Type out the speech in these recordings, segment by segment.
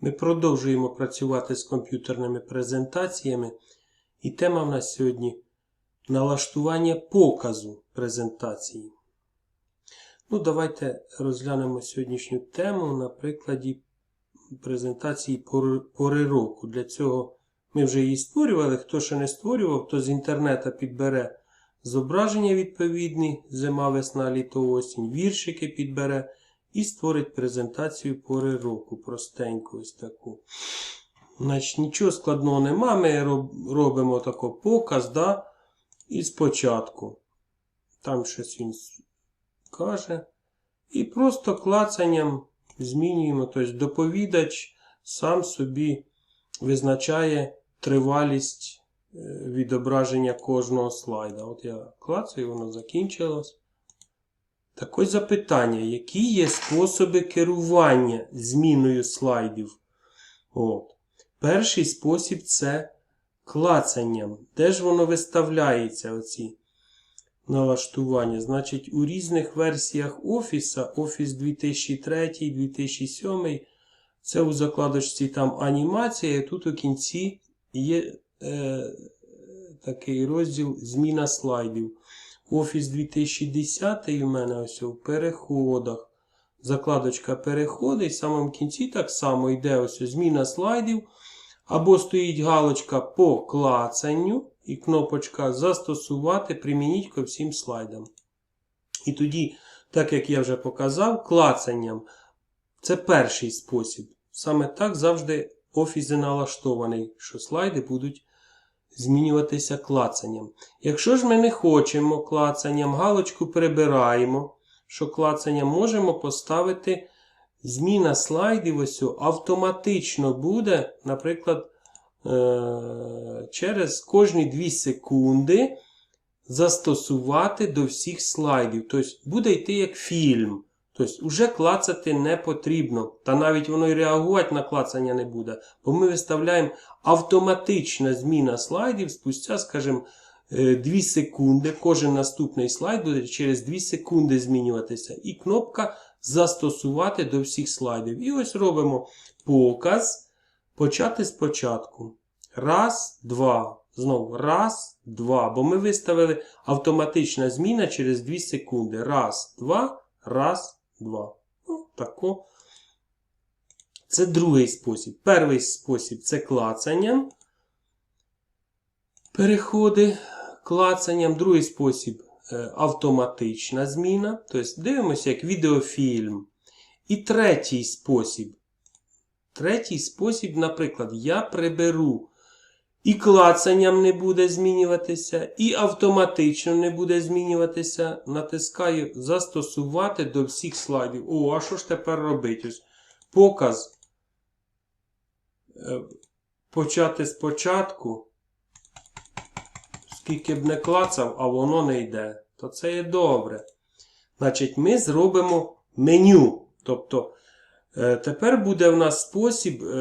Ми продовжуємо працювати з комп'ютерними презентаціями, і тема в нас сьогодні налаштування показу презентації. Ну, давайте розглянемо сьогоднішню тему на прикладі презентації пори, року. Для цього ми вже її створювали. Хто ще не створював, то з інтернету підбере зображення відповідні, зима, весна, літо, осінь, віршики підбере і створить презентацію пори року. Простеньку ось таку. Значить, нічого складного нема. Ми робимо тако показ, да? і спочатку. Там щось він каже. І просто клацанням змінюємо. Тобто доповідач сам собі визначає тривалість е, відображення кожного слайда. От я клацаю, воно закінчилось. Так ось запитання, які є способи керування зміною слайдів? От. Перший спосіб це клацанням. Де ж воно виставляється, оці налаштування? Значить, у різних версіях Офіса, Office 2003, 2007, це у закладочці там анімація, і тут у кінці є е, такий розділ Зміна слайдів. Офіс 2010 у мене ось у переходах. Закладочка переходи, і в самому кінці так само йде ось зміна слайдів. Або стоїть галочка по клацанню і кнопочка Застосувати, примініть ко всім слайдам. І тоді, так як я вже показав, клацанням це перший спосіб. Саме так завжди офіс налаштований, що слайди будуть змінюватися клацанням. Якщо ж ми не хочемо клацанням, галочку прибираємо, що клацанням можемо поставити зміна слайдів ось автоматично буде, наприклад, е- через кожні 2 секунди застосувати до всіх слайдів. Тобто буде йти як фільм. Тобто, вже клацати не потрібно. Та навіть воно і реагувати на клацання не буде. Бо ми виставляємо автоматична зміна слайдів спустя, скажімо, 2 секунди. Кожен наступний слайд буде через 2 секунди змінюватися. І кнопка застосувати до всіх слайдів. І ось робимо показ. Почати спочатку. Раз, два. Знову раз, два. Бо ми виставили автоматична зміна через 2 секунди. Раз, два, раз, два. Ну, тако. Це другий спосіб. Перший спосіб це клацанням. Переходи клацанням. Другий спосіб е, автоматична зміна. Тобто дивимося як відеофільм. І третій спосіб. Третій спосіб, наприклад, я приберу. І клацанням не буде змінюватися, і автоматично не буде змінюватися. Натискаю застосувати до всіх слайдів. О, а що ж тепер робити? Показ. Е, Почати спочатку. Скільки б не клацав, а воно не йде. То це є добре. Значить, ми зробимо меню. Тобто, тепер буде в нас спосіб, е,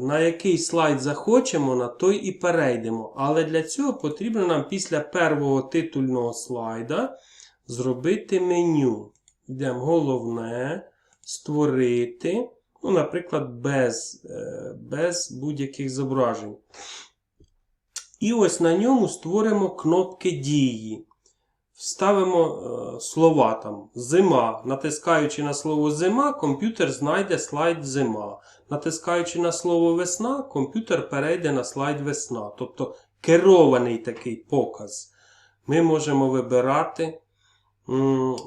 на який слайд захочемо, на той і перейдемо. Але для цього потрібно нам після першого титульного слайда зробити меню. Йдемо головне, створити. Ну, наприклад, без, е, без будь-яких зображень. І ось на ньому створимо кнопки дії. Вставимо е, слова там зима. Натискаючи на слово зима, комп'ютер знайде слайд зима. Натискаючи на слово весна, комп'ютер перейде на слайд весна. Тобто керований такий показ. Ми можемо вибирати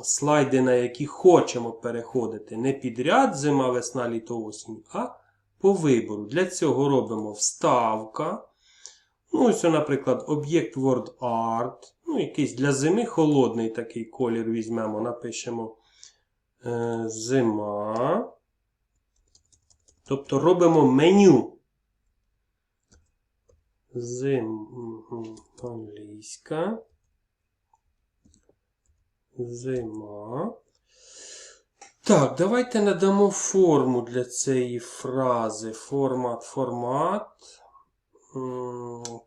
слайди, на які хочемо переходити. Не підряд зима, весна, літо, осінь, а по вибору. Для цього робимо вставка. Ну, ось, наприклад, об'єкт Word Art. Ну, якийсь для зими холодний такий колір візьмемо, напишемо е, зима. Тобто робимо меню. Зим англійська. Зима. Так, давайте надамо форму для цієї фрази. Формат, формат.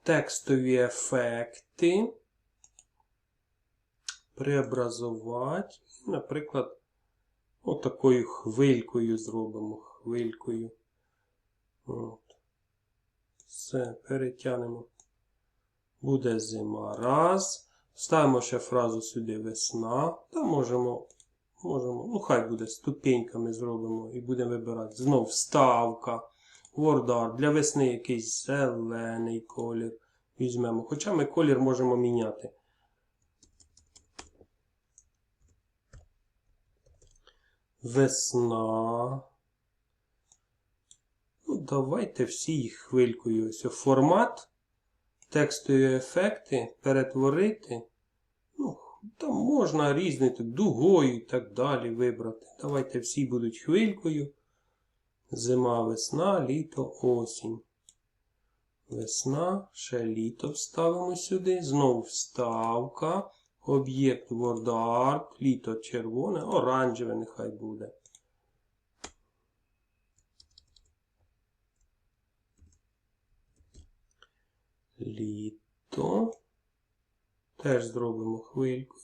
Текстові ефекти. Преобразувати. Наприклад, отакою хвилькою зробимо. Хвилькою. От. Все, перетягнемо. Буде зима. Раз. Ставимо ще фразу сюди весна. Та можемо, можемо, ну хай буде ступеньками зробимо і будемо вибирати. Знов вставка. Вордар. Для весни якийсь зелений колір візьмемо. Хоча ми колір можемо міняти. Весна. Ну, давайте всі їх хвилькою. Ось формат, текстові ефекти, перетворити. Ну, там можна різні тут дугою і так далі вибрати. Давайте всі будуть хвилькою. Зима, весна, літо, осінь. Весна, ще літо вставимо сюди. Знову вставка. Об'єкт WordArt, літо червоне, оранжеве нехай буде. Літо. Теж зробимо хвилькою.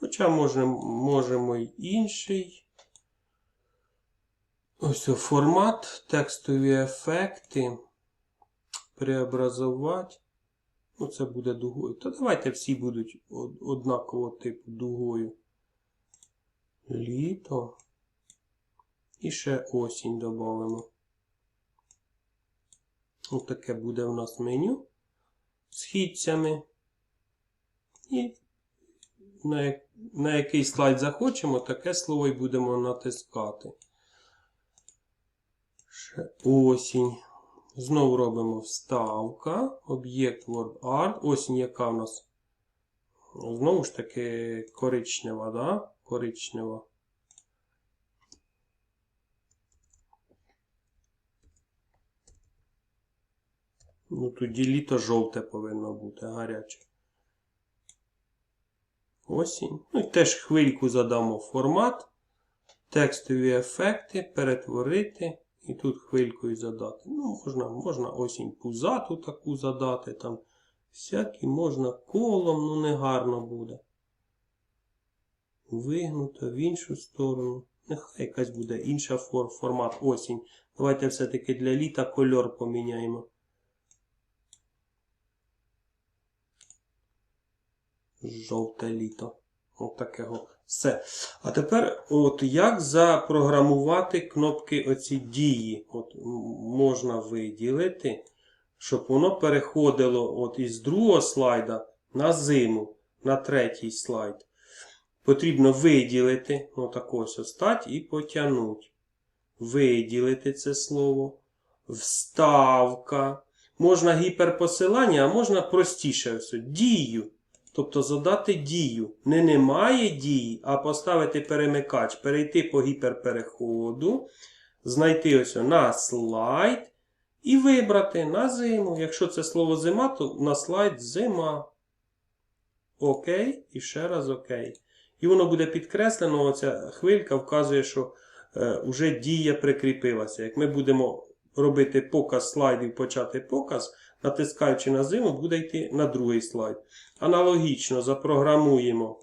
Хоча можемо, можемо й інший. Ось формат, текстові ефекти. Преобразувати. Ну, це буде дугою. Та давайте всі будуть од- однакового типу дугою. Літо. І ще осінь додамо. Ось таке буде у нас меню з хітцями. І на, на який слайд захочемо, таке слово і будемо натискати. Ще осінь. Знову робимо вставка, об'єкт WordArt. Осінь, яка в нас? Знову ж таки коричнева, да? Коричнева. Ну, тоді літо жовте повинно бути, гаряче. Осінь. Ну і теж хвильку задамо формат. Текстові ефекти, перетворити. І тут хвилькою задати. Ну, можна, можна осінь пузату таку задати. Там всякі можна колом, ну гарно буде. Вигнуто в іншу сторону. Нехай якась буде інша фор, формат осінь. Давайте все-таки для літа кольор поміняємо. Жовте літо. От такого. Все. А тепер, от як запрограмувати кнопки оці дії? От можна виділити, щоб воно переходило от із другого слайда на зиму, на третій слайд. Потрібно виділити, отак остать і потягнути. Виділити це слово. Вставка. Можна гіперпосилання, а можна простіше ось. Дію. Тобто задати дію. Не немає дії, а поставити перемикач, перейти по гіперпереходу, знайти ось на слайд і вибрати на зиму. Якщо це слово зима, то на слайд зима. Окей, і ще раз окей. І воно буде підкреслено, оця хвилька вказує, що е, вже дія прикріпилася. Як ми будемо робити показ слайдів, почати показ, натискаючи на зиму, буде йти на другий слайд. Аналогічно запрограмуємо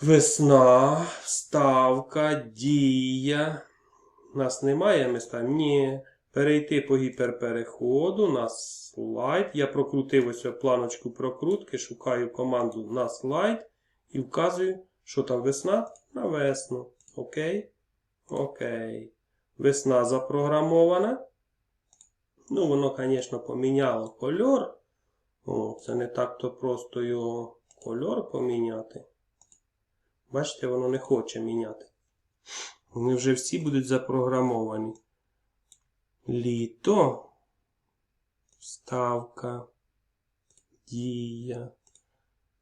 весна, вставка, дія. Нас немає, ставимо ні. Перейти по гіперпереходу на слайд. Я прокрутив ось планочку прокрутки, шукаю команду на слайд і вказую, що там весна на весну. Окей? Окей. Весна запрограмована. Ну, воно, звісно, поміняло кольор. О, це не так-то просто його кольор поміняти. Бачите, воно не хоче міняти. Вони вже всі будуть запрограмовані. Літо. Вставка. Дія.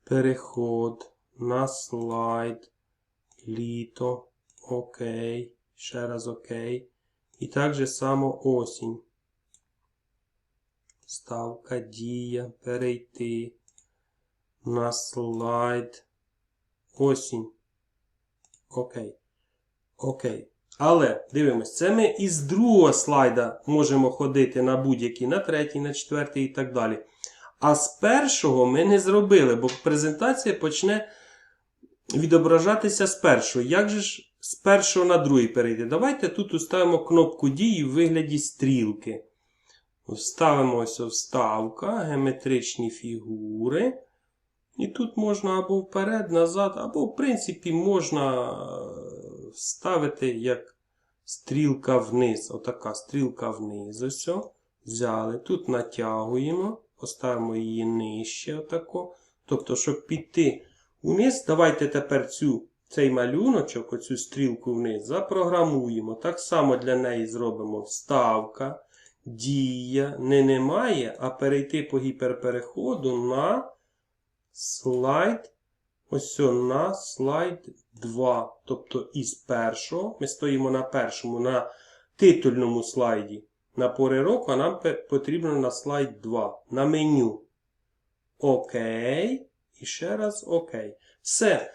Переход. На слайд. Літо. Окей. Ще раз окей. І так же само осінь. Ставка, дія, перейти. На слайд. Осінь. Окей. Окей. Але дивимось, це ми із другого слайда можемо ходити на будь-який, на третій, на четвертий і так далі. А з першого ми не зробили, бо презентація почне відображатися з першого. Як же ж з першого на другий перейти. Давайте тут уставимо кнопку дії в вигляді стрілки. Вставимо вставка, геометричні фігури. І тут можна або вперед, назад, або, в принципі, можна е, вставити як стрілка вниз. Отака стрілка вниз. Ось. Взяли. Тут натягуємо, поставимо її нижче. Отако. Тобто, щоб піти вниз, давайте тепер цю, цей малюночок, оцю стрілку вниз, запрограмуємо. Так само для неї зробимо вставка, дія, не немає, а перейти по гіперпереходу на слайд. Ось на слайд 2. Тобто із першого. Ми стоїмо на першому, на титульному слайді. На пори року, а нам потрібно на слайд 2. На меню. Окей. І ще раз окей. Все.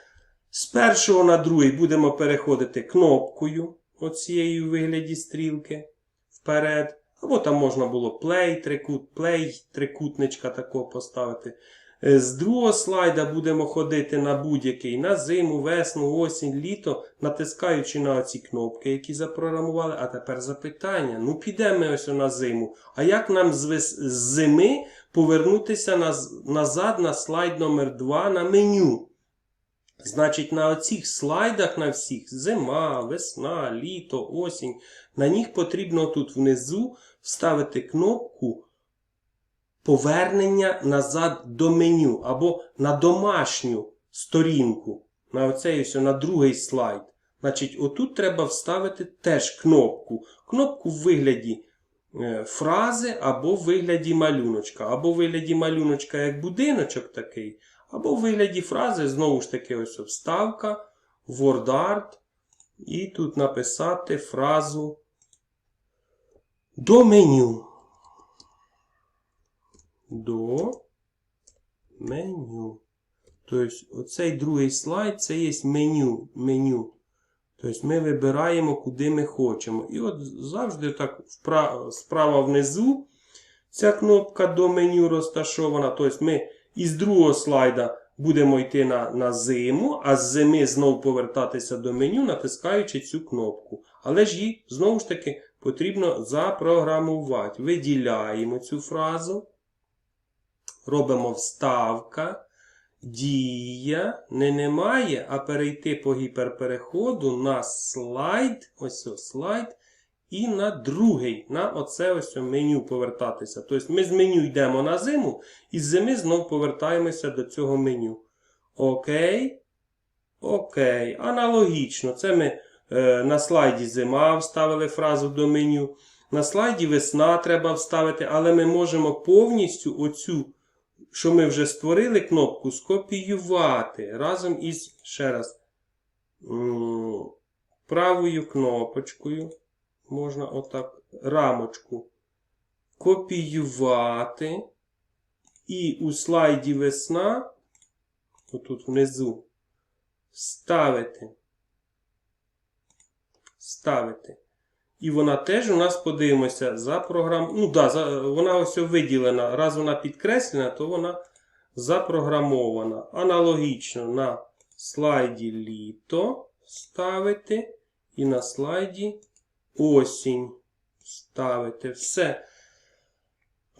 З першого на другий будемо переходити кнопкою оцією у вигляді стрілки вперед. Або там можна було play, трикут, play, трикутничка такого поставити. Е, З другого слайда будемо ходити на будь-який, на зиму, весну, осінь, літо, натискаючи на оці кнопки, які запрограмували. А тепер запитання. Ну, підемо ми ось на зиму. А як нам з зими повернутися наз- назад на слайд номер 2 на меню? Значить, на оцих слайдах на всіх зима, весна, літо, осінь. На них потрібно тут внизу вставити кнопку повернення назад до меню або на домашню сторінку. На оцей ось на другий слайд. Значить, отут треба вставити теж кнопку. Кнопку в вигляді е, фрази або в вигляді малюночка. Або в вигляді малюночка як будиночок такий, або в вигляді фрази, знову ж таки, ось вставка, WordArt. І тут написати фразу до меню. До меню. Тобто, оцей другий слайд це є меню. меню. Тобто ми вибираємо, куди ми хочемо. І от завжди так впра- справа внизу ця кнопка до меню розташована. Тобто ми із другого слайда будемо йти на, на зиму, а з зими знову повертатися до меню, натискаючи цю кнопку. Але ж її знову ж таки потрібно запрограмувати. Виділяємо цю фразу. Робимо вставка. Дія не немає, а перейти по гіперпереходу на слайд. Ось ось слайд. І на другий, на оце ось меню повертатися. Тобто ми з меню йдемо на зиму, і з зими знову повертаємося до цього меню. Окей. Окей. Аналогічно. Це ми на слайді зима вставили фразу до меню. На слайді весна треба вставити, але ми можемо повністю оцю, що ми вже створили кнопку, скопіювати разом із, ще раз, правою кнопочкою. Можна отак рамочку копіювати. І у слайді весна, отут внизу, ставити. Ставити. І вона теж у нас подивимося за програм. Ну да, за... вона ось виділена. Раз вона підкреслена, то вона запрограмована. Аналогічно на слайді літо ставити. І на слайді осінь ставити. Все.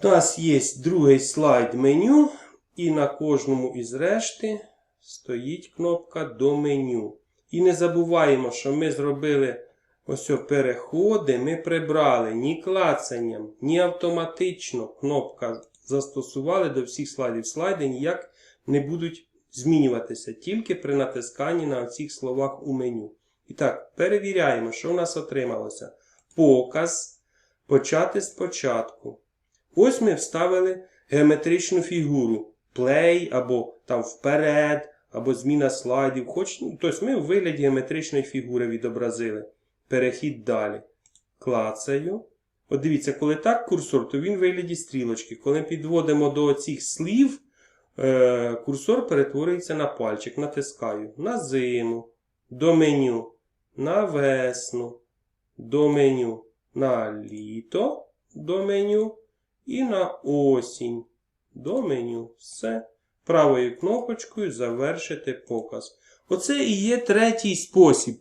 У нас є другий слайд меню. І на кожному із решти стоїть кнопка до меню. І не забуваємо, що ми зробили ось переходи. Ми прибрали ні клацанням, ні автоматично кнопка застосували до всіх слайдів. Слайди ніяк не будуть змінюватися тільки при натисканні на оцих словах у меню. І так, перевіряємо, що у нас отрималося. Показ. Почати спочатку. Ось ми вставили геометричну фігуру. Play або там вперед, або зміна слайдів. Хоч, ну, тобто ми в вигляді геометричної фігури відобразили. Перехід далі. Клацаю. От дивіться, коли так курсор, то він вигляді стрілочки. Коли підводимо до цих слів, е, курсор перетворюється на пальчик. Натискаю на зиму, до меню, на весну, до меню, на літо, до меню і на осінь. До меню. Все. Правою кнопочкою завершити показ. Оце і є третій спосіб.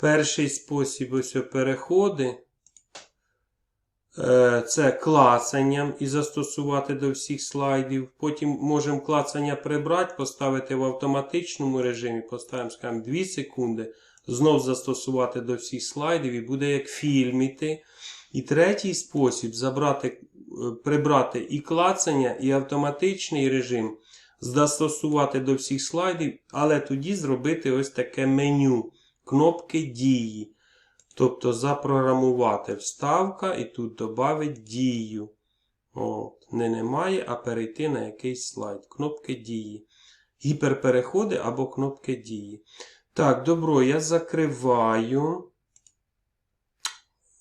Перший спосіб ось переходи. Е, Це клацанням і застосувати до всіх слайдів. Потім можемо клацання прибрати, поставити в автоматичному режимі, поставимо, скажімо, 2 секунди. Знов застосувати до всіх слайдів і буде як фільміти. І третій спосіб забрати, е, прибрати і клацання, і автоматичний режим, застосувати до всіх слайдів, але тоді зробити ось таке меню кнопки дії. Тобто запрограмувати вставка і тут додати дію. От, не немає, а перейти на якийсь слайд. Кнопки дії. Гіперпереходи або кнопки дії. Так, добро, я закриваю.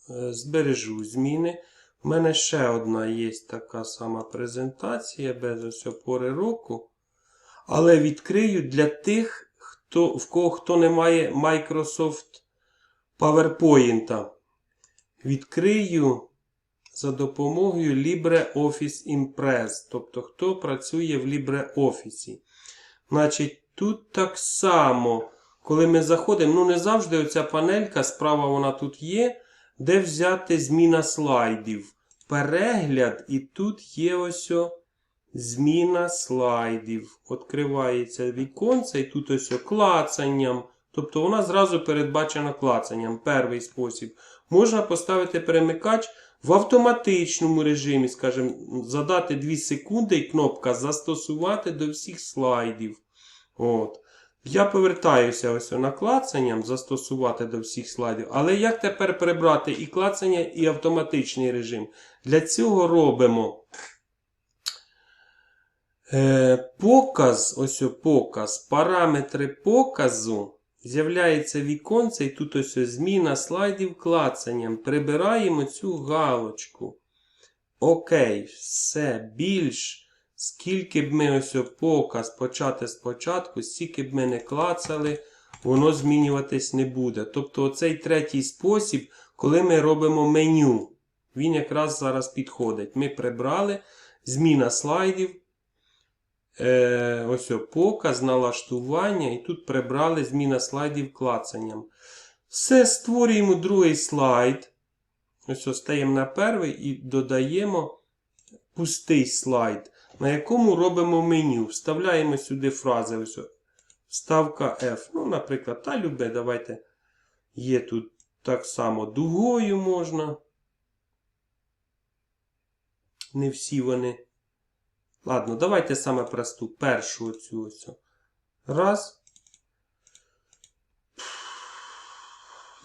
Е, Збережу зміни. У мене ще одна є така сама презентація без ось опори року. Але відкрию для тих, хто, в кого хто не має Microsoft PowerPoint. Відкрию за допомогою LibreOffice Impress. Тобто, хто працює в LibreOffice. Значить, тут так само, коли ми заходимо, ну не завжди оця панелька, справа вона тут є, де взяти зміна слайдів. Перегляд, і тут є ось о зміна слайдів. Відкривається віконце, і тут ось клацанням. Тобто вона зразу передбачена клацанням. Перший спосіб. Можна поставити перемикач в автоматичному режимі, скажімо, задати 2 секунди і кнопка застосувати до всіх слайдів. От. Я повертаюся ось на клацанням, застосувати до всіх слайдів. Але як тепер прибрати і клацання, і автоматичний режим? Для цього робимо показ, ось показ, параметри показу. З'являється віконце, і тут ось зміна слайдів клацанням. Прибираємо цю галочку. Окей, все більш. Скільки б ми ось показ почати спочатку, скільки б ми не клацали, воно змінюватись не буде. Тобто оцей третій спосіб, коли ми робимо меню, він якраз зараз підходить. Ми прибрали зміна слайдів. Е, ось показ, налаштування, і тут прибрали зміна слайдів клацанням. Все, створюємо другий слайд. Ось ось стаємо на перший і додаємо пустий слайд, на якому робимо меню. Вставляємо сюди фрази. Ось Вставка F. Ну, наприклад, та любе, давайте. Є тут так само дугою можна. Не всі вони. Ладно, давайте саме просту. Першу оцю ось. Раз.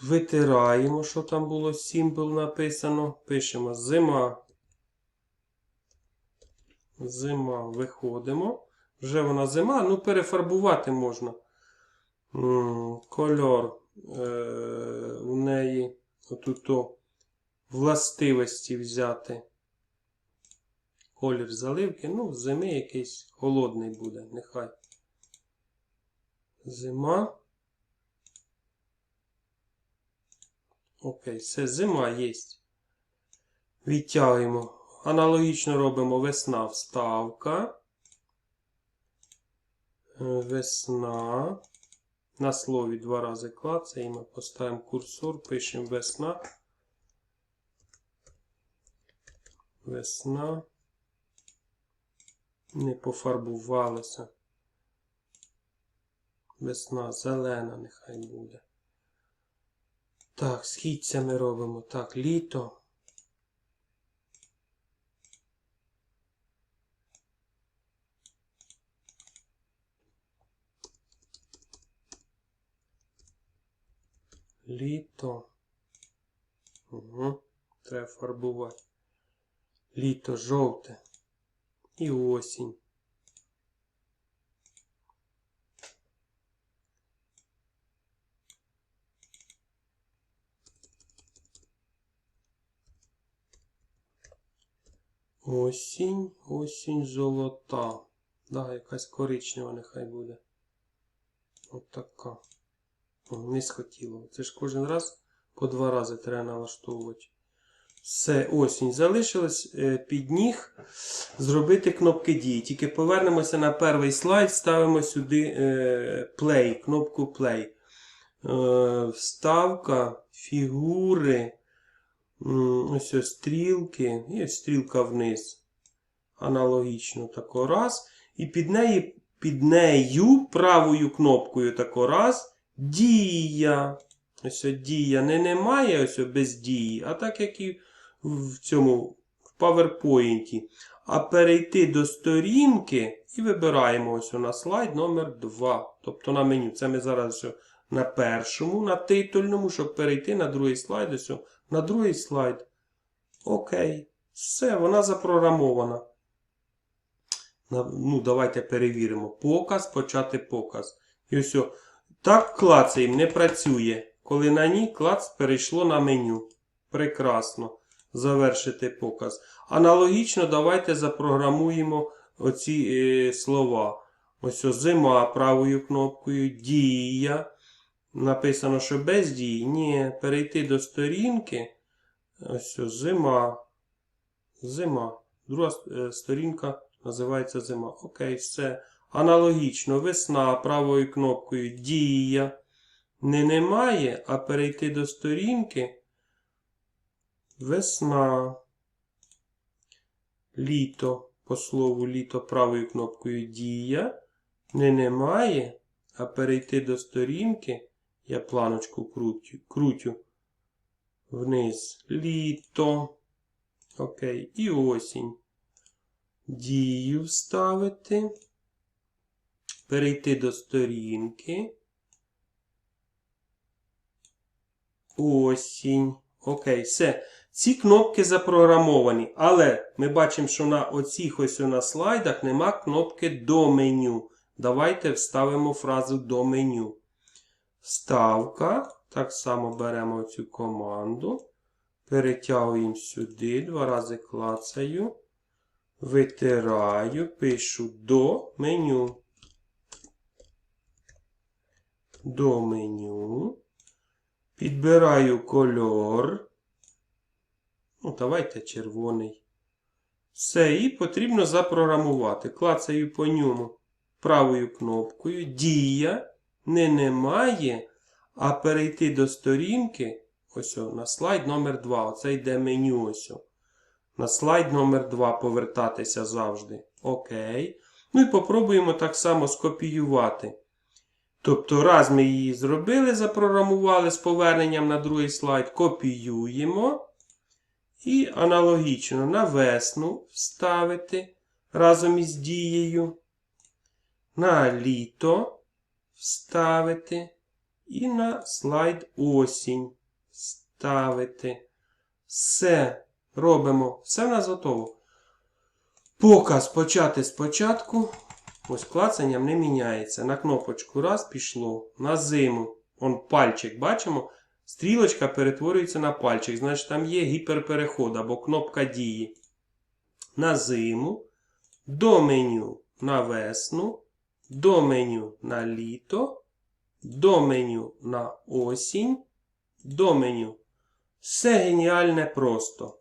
Витираємо, що там було символ написано. Пишемо зима. Зима. Виходимо. Вже вона зима, ну перефарбувати можна. Кольор е, у неї отут властивості взяти колір заливки. Ну, зими якийсь холодний буде, нехай. Зима. Окей, все, зима є. Відтягуємо. Аналогічно робимо весна вставка. Е, Весна. На слові два рази клацаємо, поставимо курсор, пишемо весна. Весна не пофарбувалося. Весна зелена нехай буде. Так, східця ми робимо. Так, літо. Літо. Угу. Треба фарбувати. Літо жовте і осінь. Осінь, осінь золота. Да, якась коричнева нехай буде. От така. Не схотіло. Це ж кожен раз по два рази треба налаштовувати. Все, осінь. Залишилось е, під ніг зробити кнопки дії. Тільки повернемося на перший слайд, ставимо сюди е, play, кнопку play. е, вставка, фігури, ось ось стрілки, і ось стрілка вниз. Аналогічно тако раз. І під неї, під нею правою кнопкою тако раз. Дія. Ось дія не немає ось без дії, а так як і в цьому в PowerPoint. А перейти до сторінки і вибираємо ось на слайд номер 2. Тобто на меню. Це ми зараз на першому, на титульному, щоб перейти на другий слайд. Ось на другий слайд. Окей. Все, вона запрограмована. Ну, давайте перевіримо. Показ, почати показ. І ось. Так клацаємо, не працює. Коли на ній клац перейшло на меню. Прекрасно. Завершити показ. Аналогічно давайте запрограмуємо оці е, слова. Ось зима правою кнопкою, дія. Написано, що без дії. Ні, перейти до сторінки. Ось зима. Зима. Друга е, сторінка називається зима. Окей, все. Аналогічно, весна правою кнопкою дія. Не немає, а перейти до сторінки. Весна. Літо. По слову літо правою кнопкою дія. Не немає, а перейти до сторінки. Я планочку крутю. крутю вниз. Літо. Окей. І осінь. Дію вставити. Перейти до сторінки. Осінь. Окей, все. Ці кнопки запрограмовані, але ми бачимо, що на оцих ось на слайдах нема кнопки до меню. Давайте вставимо фразу до меню. Вставка. Так само беремо цю команду. Перетягуємо сюди, два рази клацаю. Витираю, пишу до меню. До меню. Підбираю кольор. Ну, давайте червоний. Все, і потрібно запрограмувати. Клацаю по ньому правою кнопкою. Дія не немає, а перейти до сторінки. Ось на слайд номер 2. Оце йде меню. ось. о. На слайд номер 2 повертатися завжди. Окей. Ну і попробуємо так само скопіювати. Тобто, раз ми її зробили, запрограмували з поверненням на другий слайд, копіюємо. І аналогічно на весну вставити разом із дією. На літо вставити. І на слайд осінь ставити. Все робимо. Все в нас готово. Показ почати спочатку. Ось клацанням не міняється. На кнопочку раз пішло. На зиму. Он пальчик, бачимо? Стрілочка перетворюється на пальчик. Значить, там є гіперпереход або кнопка дії. На зиму. До меню на весну. До меню на літо. До меню на осінь. До меню. Все геніальне просто.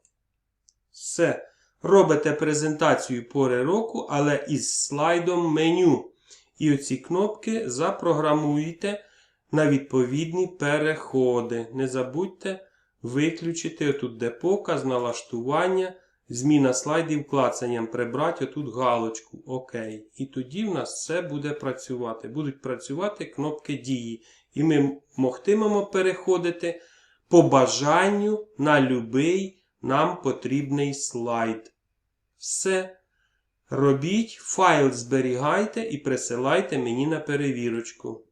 Все. Робите презентацію пори року, але із слайдом меню. І оці кнопки запрограмуєте на відповідні переходи. Не забудьте виключити отут де показ, налаштування, зміна слайдів клацанням прибрати отут галочку. ОК. І тоді в нас все буде працювати. Будуть працювати кнопки дії. І ми могтимемо переходити по бажанню на любий нам потрібний слайд. Все. Робіть, файл зберігайте і присилайте мені на перевірочку.